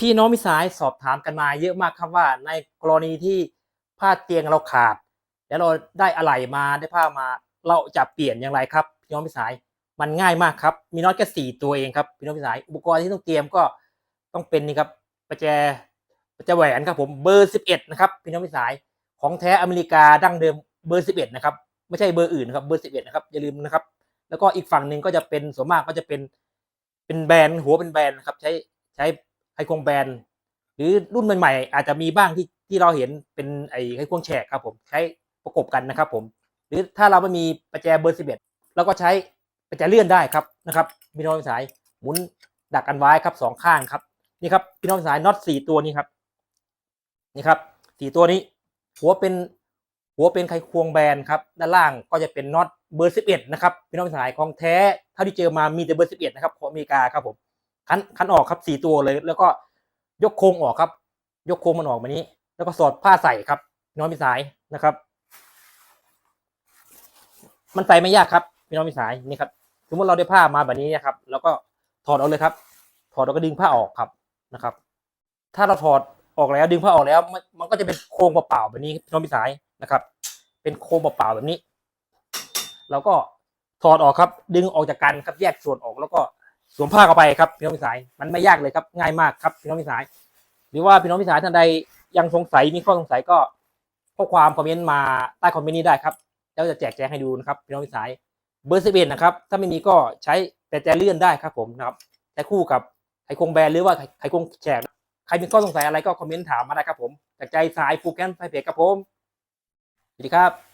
พี่น้องมิสายสอบถามกันมาเยอะมากครับว่า ในกรณีที่ผ้าเตียงเราขาด แล้วเราได้อะไหล่มาได้ผ้ามา เราจะเปลี่ยนอย่างไรครับ พี่น้องมิสายมันง่ายมากครับ มีน็อตแค่สี่ตัวเองครับพี่น้องมิสายอุปกรณ์ที่ต้องเตรียมก็ต้องเป็นนี่ครับประแจประแจแหวนครับผมเบอร์สิบเอ็ดนะครับพี่น้องมิสายของแท้อเมริกาดั้งเดิมเบอร์สิบเอ็ดนะครับไม่ใช่เบอร์อื่นนะครับเบอร์สิบเอ็ดนะครับอย่าลืมนะครับ แล้วก็อีกฝั่งหนึ่งก็จะเป็นส่วนมากก็จะเป็นเป็นแบรนด์หัวเป็นแบรนด์นะครับใช้ใช้ ควงแบรนด์หรือรุ่นใหม่ๆอาจจะมีบ้างที่ที่เราเห็นเป็นไอ้ไฮควงแฉกครับผมใช้ประกบกันนะครับผมหรือถ้าเราไม่มีประแจเบอร์สิบเอ็ดเราก็ใช้ประแจเลื่อนได้ครับนะครับพี่น้องสายหมุนดักกันไว้ครับสองข้างครับนี่ครับพี่น้องสายน็อตสี่ตัวนี้ครับนี่ครับสี่ตัวนี้ หัวเป็นหัวเป็นไขควงแบนครับด้านล่างก็จะเป็นน็อตเบอร์สิบเอ็ดนะครับพี่น้องสายของแท้เท่าที่เจอมามีแต่เบอร์สิบเอ็ดนะครับของอเมริกาครับผม คันคันออกครับสี่ตัวเลย แล้วก็ยกโครงออกครับ ยกโครงมันออกมานี้ แล้วก็สอดผ้าใส่ครับพี่น้องมีสายนะครับ มันใส่ไม่ยากครับพี่น้องมีสายนี่ครับสมมติเราได้ผ้ามาแบบนี้นะครับ แล้วก็ถอดออกเลยครับ ถอดแล้วก็ดึงผ้าออกครับนะครับ ถ้าเราถอดออกแล้วดึงผ้าออกแล้ว มันมันก็จะเป็นโครงเปล่าๆแบบนี้พี่น้องมีสายนะครับ เป็นโครงเปล่าๆแบบนี้เราก็ถอดออกครับ ดึงออกจากกันครับแยกส่วนออกแล้วก็ สวมผ้าเข้าไปครับพี่น้องมีสายมันไม่ยากเลยครับง่ายมากครับพี่น้องมีสาย หรือว่าพี่น้องมิตรสายท่านใดยังสงสัยมีข้อสงสัยก็ข้อความคอมเมนต์มาใต้คอมเมนต์นี้ได้ครับแล้วจะแจกแจงให้ดูนะครับพี่น้องมิตรสายเบอร์สิบเอ็ดนะครับถ้าไม่มีก็ใช้แต่แจเลื่อนได้ครับผมนะครับใช้คู่กับไขคงแบรนหรือว่าไขคงแฉกใครมีข้อสงสัยอะไรก็คอมเมนต์ถามมาได้ครับผมจากใจสายฟูแกนไฟเพจครับผมสวัสดีครับ